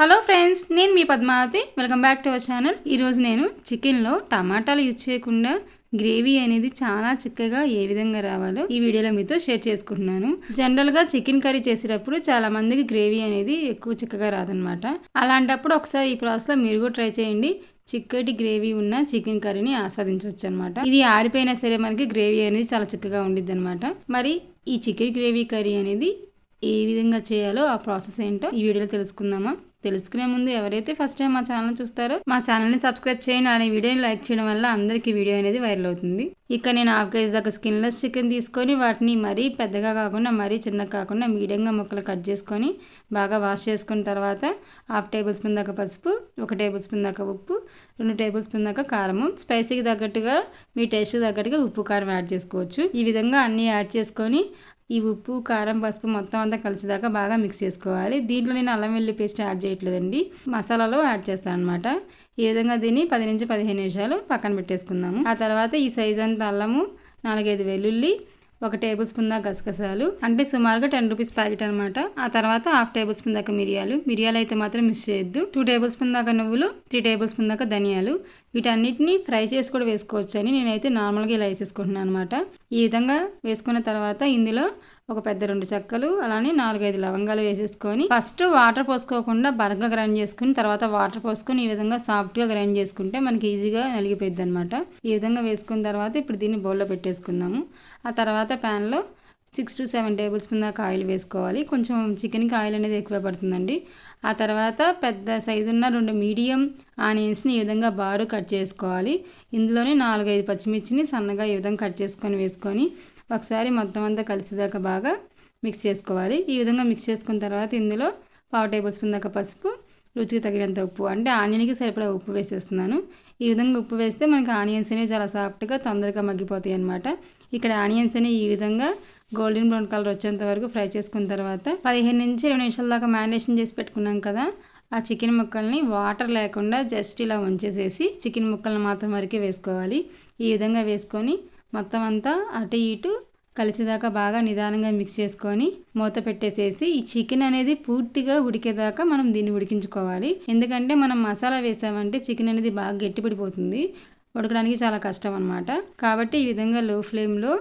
Hello friends నేను మీ Padmavathi. Welcome back to our channel ఈరోజు నేను చికెన్లో టమాటాలు యూజ్ చేయకుండా గ్రేవీ అనేది చాలా చిక్కగా ఏ విధంగా రావాలో ఈ వీడియోలో మీతో షేర్ చేసుకుంటున్నాను. జనరల్గా చికెన్ కర్రీ చేసేటప్పుడు చాలా మందికి గ్రేవీ అనేది ఎక్కువ చిక్కగా రాదనమాట అలాంటప్పుడు ఒకసారి ఈ ప్రాసెస్లో మీరు కూడా ట్రై చేయండి. చిక్కటి గ్రేవీ ఉన్న చికెన్ కర్రీని ఆస్వాదించవచ్చు అనమాట ఇది ఆరిపోయినా సరే మనకి గ్రేవీ అనేది చాలా చిక్కగా ఉండిద్ది అనమాట మరి ఈ చికెన్ గ్రేవీ కర్రీ అనేది ఏ విధంగా చేయాలో ఆ ప్రాసెస్ ఏంటో ఈ వీడియోలో తెలుసుకుందామా? తెలుసుకునే ముందు ఎవరైతే ఫస్ట్ టైం మా ఛానల్ చూస్తారో మా ఛానల్ని సబ్స్క్రైబ్ చేయండి. అనే వీడియోని లైక్ చేయడం వల్ల అందరికీ వీడియో అనేది వైరల్ అవుతుంది. ఇక నేను హాఫ్ కేజీ దాకా స్కిన్లెస్ చికెన్ తీసుకొని వాటిని మరీ పెద్దగా కాకుండా మరీ చిన్నగా కాకుండా మీడియంగా ముక్కలు కట్ చేసుకొని బాగా వాష్ చేసుకున్న తర్వాత హాఫ్ టేబుల్ స్పూన్ దాకా పసుపు ఒక టేబుల్ స్పూన్ దాకా ఉప్పు రెండు టేబుల్ స్పూన్ దాకా కారము. స్పైసీకి తగ్గట్టుగా మీ టేస్ట్కి తగ్గట్టుగా ఉప్పు కారం యాడ్ చేసుకోవచ్చు. ఈ విధంగా అన్నీ యాడ్ చేసుకొని ఈ ఉప్పు కారం పసుపు మొత్తం అంతా కలిసేదాకా బాగా మిక్స్ చేసుకోవాలి. దీంట్లో నేను అల్లం వెల్లుల్లి పేస్ట్ యాడ్ చేయట్లేదండి. మసాలాలో యాడ్ చేస్తాను అనమాట ఈ విధంగా దీన్ని పది నుంచి పదిహేను నిమిషాలు పక్కన పెట్టేసుకుందాము. ఆ తర్వాత ఈ సైజ్ అంత అల్లము నాలుగైదు వెల్లుల్లి ఒక టేబుల్ స్పూన్ దాకా గసగసాలు అంటే సుమారుగా టెన్ రూపీస్ ప్యాకెట్ అనమాట ఆ తర్వాత హాఫ్ టేబుల్ స్పూన్ దాకా మిరియాలు. మిరియాలు అయితే మాత్రం మిస్ చేయొద్దు. టూ టేబుల్ స్పూన్ దాకా నువ్వులు త్రీ టేబుల్ స్పూన్ దాకా ధనియాలు వీటన్నిటిని ఫ్రై చేసి కూడా వేసుకోవచ్చు అని నేనైతే నార్మల్గా ఇలా వేసేసుకుంటున్నాను అనమాట ఈ విధంగా వేసుకున్న తర్వాత ఇందులో ఒక పెద్ద రెండు చెక్కలు అలానే నాలుగైదు లవంగాలు వేసేసుకొని ఫస్ట్ వాటర్ పోసుకోకుండా బరగ్గా గ్రైండ్ చేసుకుని తర్వాత వాటర్ పోసుకొని ఈ విధంగా సాఫ్ట్గా గ్రైండ్ చేసుకుంటే మనకి ఈజీగా నలిగిపోయింది అనమాట ఈ విధంగా వేసుకున్న తర్వాత ఇప్పుడు దీన్ని బౌల్లో పెట్టేసుకుందాము. ఆ తర్వాత ప్యాన్లో six to seven tablespoon దాకా ఆయిల్ వేసుకోవాలి. కొంచెం చికెన్కి ఆయిల్ అనేది ఎక్కువ పడుతుందండి. ఆ తర్వాత పెద్ద సైజు ఉన్న రెండు మీడియం ఆనియన్స్ని ఈ విధంగా బారు కట్ చేసుకోవాలి. ఇందులోనే నాలుగైదు పచ్చిమిర్చిని సన్నగా ఈ విధంగా కట్ చేసుకొని వేసుకొని ఒకసారి మొత్తం అంతా కలిసేదాకా బాగా మిక్స్ చేసుకోవాలి. ఈ విధంగా మిక్స్ చేసుకున్న తర్వాత ఇందులో పావు టేబుల్ స్పూన్ దాకా పసుపు రుచికి తగినంత ఉప్పు అంటే ఆనియన్కి సరిపడా ఉప్పు వేసేస్తున్నాను. ఈ విధంగా ఉప్పు వేస్తే మనకి ఆనియన్స్ అనేవి చాలా సాఫ్ట్గా తొందరగా మగ్గిపోతాయి అనమాట ఇక్కడ ఆనియన్స్ అనేవి ఈ విధంగా గోల్డెన్ బ్రౌన్ కలర్ వచ్చేంత వరకు ఫ్రై చేసుకున్న తర్వాత పదిహేను నుంచి ఇరవై నిమిషాల దాకా మ్యారినేషన్ చేసి పెట్టుకున్నాం కదా ఆ చికెన్ ముక్కల్ని వాటర్ లేకుండా జస్ట్ ఇలా ఉంచేసేసి చికెన్ ముక్కల్ని మాత్రం వరకే వేసుకోవాలి. ఈ విధంగా వేసుకొని మొత్తం అంతా అటు ఇటు కలిసేదాకా బాగా నిదానంగా మిక్స్ చేసుకొని మూత పెట్టేసేసి ఈ చికెన్ అనేది పూర్తిగా ఉడికేదాకా మనం దీన్ని ఉడికించుకోవాలి. ఎందుకంటే మనం మసాలా వేసామంటే చికెన్ అనేది బాగా గట్టిపడిపోతుంది ఉడకడానికి చాలా కష్టం అనమాట కాబట్టి ఈ విధంగా లో ఫ్లేమ్లో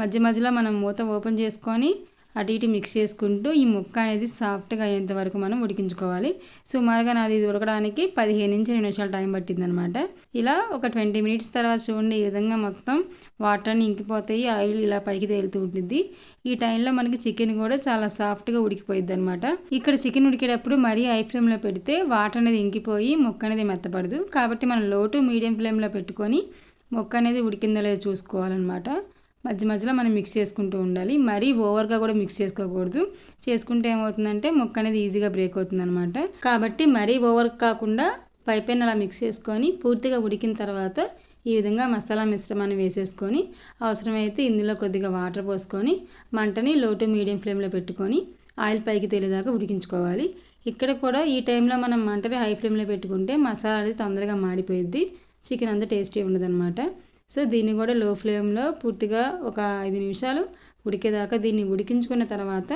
మధ్య మధ్యలో మనం మూత ఓపెన్ చేసుకొని అటు ఇటు మిక్స్ చేసుకుంటూ ఈ ముక్క అనేది సాఫ్ట్గా అయ్యేంత వరకు మనం ఉడికించుకోవాలి. సుమారుగా నాది ఇది ఉడకడానికి పదిహేను నుంచి రెండు నిమిషాలు టైం పట్టిందనమాట. ఇలా ఒక ట్వంటీ మినిట్స్ తర్వాత చూడండి ఈ విధంగా మొత్తం వాటర్ని ఇంకిపోతాయి ఆయిల్ ఇలా పైకి తేలుతూ ఉంటుంది ఈ టైంలో మనకి చికెన్ కూడా చాలా సాఫ్ట్గా ఉడికిపోయింది అనమాట ఇక్కడ చికెన్ ఉడికేటప్పుడు మరీ హై ఫ్లేమ్లో పెడితే వాటర్ అనేది ఇంకిపోయి ముక్క అనేది మెత్తపడదు. కాబట్టి మనం లో టు మీడియం ఫ్లేమ్లో పెట్టుకొని ముక్క అనేది ఉడికిందో లేదో చూసుకోవాలన్నమాట మధ్య మధ్యలో మనం మిక్స్ చేసుకుంటూ ఉండాలి. మరీ ఓవర్గా కూడా మిక్స్ చేసుకోకూడదు. చేసుకుంటే ఏమవుతుందంటే ముక్క అనేది ఈజీగా బ్రేక్ అవుతుంది అనమాట కాబట్టి మరీ ఓవర్ కాకుండా పైపైన అలా మిక్స్ చేసుకొని పూర్తిగా ఉడికిన తర్వాత ఈ విధంగా మసాలా మిశ్రమాన్ని వేసేసుకొని అవసరమైతే ఇందులో కొద్దిగా వాటర్ పోసుకొని మంటని లో టు మీడియం ఫ్లేమ్లో పెట్టుకొని ఆయిల్ పైకి తేలేదాకా ఉడికించుకోవాలి. ఇక్కడ కూడా ఈ టైంలో మనం మంటని హై ఫ్లేమ్లో పెట్టుకుంటే మసాలా అనేది తొందరగా మాడిపోయిద్ది. చికెన్ అంతా టేస్టీ ఉండదన్నమాట. సో దీన్ని కూడా లో ఫ్లేమ్లో పూర్తిగా ఒక ఐదు నిమిషాలు ఉడికేదాకా దీన్ని ఉడికించుకున్న తర్వాత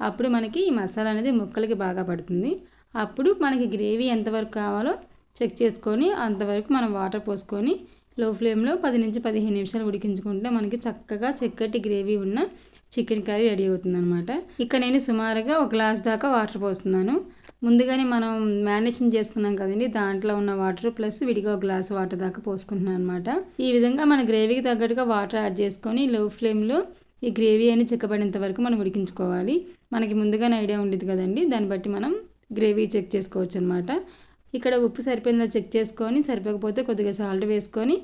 అప్పుడు మనకి ఈ మసాలా అనేది ముక్కలకి బాగా పడుతుంది. అప్పుడు మనకి గ్రేవీ ఎంతవరకు కావాలో చెక్ చేసుకొని అంతవరకు మనం వాటర్ పోసుకొని లో ఫ్లేమ్లో పది నుంచి పదిహేను నిమిషాలు ఉడికించుకుంటే మనకి చక్కగా చక్కటి గ్రేవీ ఉన్న చికెన్ కర్రీ రెడీ అవుతుంది అనమాట ఇక్కడ నేను సుమారుగా ఒక గ్లాస్ దాకా వాటర్ పోస్తున్నాను. ముందుగానే మనం మ్యారినేషన్ చేసుకున్నాం కదండి దాంట్లో ఉన్న వాటర్ ప్లస్ విడిగా ఒక గ్లాస్ వాటర్ దాకా పోసుకుంటున్నాను అనమాట ఈ విధంగా మన గ్రేవీకి తగ్గట్టుగా వాటర్ యాడ్ చేసుకొని లో ఫ్లేమ్లో ఈ గ్రేవీ అని చిక్కబడేంత వరకు మనం ఉడికించుకోవాలి. మనకి ముందుగానే ఐడియా ఉండేది కదండి దాన్ని బట్టి మనం గ్రేవీ చెక్ చేసుకోవచ్చు అనమాట ఇక్కడ ఉప్పు సరిపోయిందో చెక్ చేసుకొని సరిపోకపోతే కొద్దిగా సాల్ట్ వేసుకొని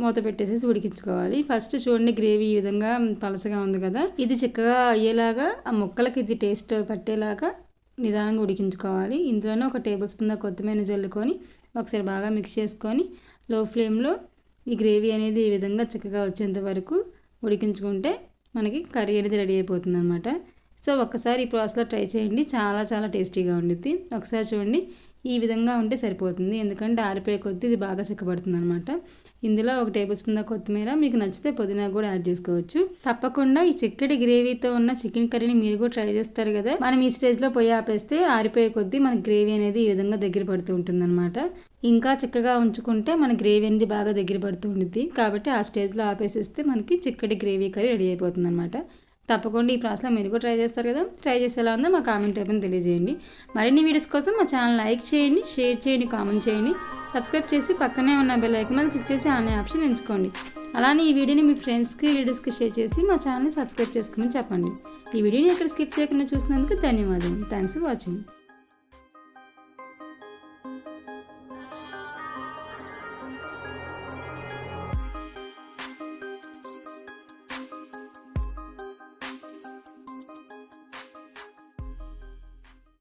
మూత పెట్టేసేసి ఉడికించుకోవాలి. ఫస్ట్ చూడండి గ్రేవీ ఈ విధంగా పలసగా ఉంది కదా. ఇది చిక్కగా అయ్యేలాగా ఆ ముక్కలకి ఇది టేస్ట్ పట్టేలాగా నిదానంగా ఉడికించుకోవాలి. ఇందులోనే ఒక టేబుల్ స్పూన్ కొత్తిమీర జల్లుకొని ఒకసారి బాగా మిక్స్ చేసుకొని లో ఫ్లేమ్లో ఈ గ్రేవీ అనేది ఈ విధంగా చిక్కగా వచ్చేంత వరకు ఉడికించుకుంటే మనకి కర్రీ అనేది రెడీ అయిపోతుంది అనమాట సో ఒక్కసారి ఈ ప్రాసెస్లో ట్రై చేయండి. చాలా చాలా టేస్టీగా ఉండిద్ది. ఒకసారి చూడండి ఈ విధంగా ఉంటే సరిపోతుంది. ఎందుకంటే ఆరిపోయే కొద్దీ ఇది బాగా సిక్కబడుతుంది అనమాట ఇందులో ఒక టేబుల్ స్పూన్ కొత్తిమీర మీకు నచ్చితే పుదీనా కూడా యాడ్ చేసుకోవచ్చు. తప్పకుండా ఈ చిక్కటి గ్రేవీతో ఉన్న చికెన్ కర్రీని మీరు కూడా ట్రై చేస్తారు కదా. మనం ఈ స్టేజ్లో పొయ్యి ఆపేస్తే ఆరిపోయే కొద్దీ మన గ్రేవీ అనేది ఈ విధంగా దగ్గర పడుతూ ఉంటుందన్నమాట. ఇంకా చిక్కగా ఉంచుకుంటే మన గ్రేవీ అనేది బాగా దగ్గర పడుతూ ఉంటుంది కాబట్టి ఆ స్టేజ్లో ఆపేసేస్తే మనకి చిక్కటి గ్రేవీ కర్రీ రెడీ అయిపోతుంది అనమాట తప్పకుండా ఈ ప్రాసెస్లో మీరు కూడా ట్రై చేస్తారు కదా. ట్రై చేసి ఎలా ఉందో మా కామెంట్ అయిపోయింది తెలియజేయండి. మరిన్ని వీడియోస్ కోసం మా ఛానల్ లైక్ చేయండి షేర్ చేయండి కామెంట్ చేయండి. సబ్స్క్రైబ్ చేసి పక్కనే ఉన్న బెల్ ఐకన్ మీద క్లిక్ చేసి ఆన్లైన్ ఆప్షన్ ఎంచుకోండి. అలానే ఈ వీడియోని మీ ఫ్రెండ్స్కి లీడర్స్కి షేర్ చేసి మా ఛానల్ని సబ్స్క్రైబ్ చేసుకోమని చెప్పండి. ఈ వీడియోని ఎక్కడ స్కిప్ చేయకుండా చూసినందుకు ధన్యవాదాలు. Thanks for watching.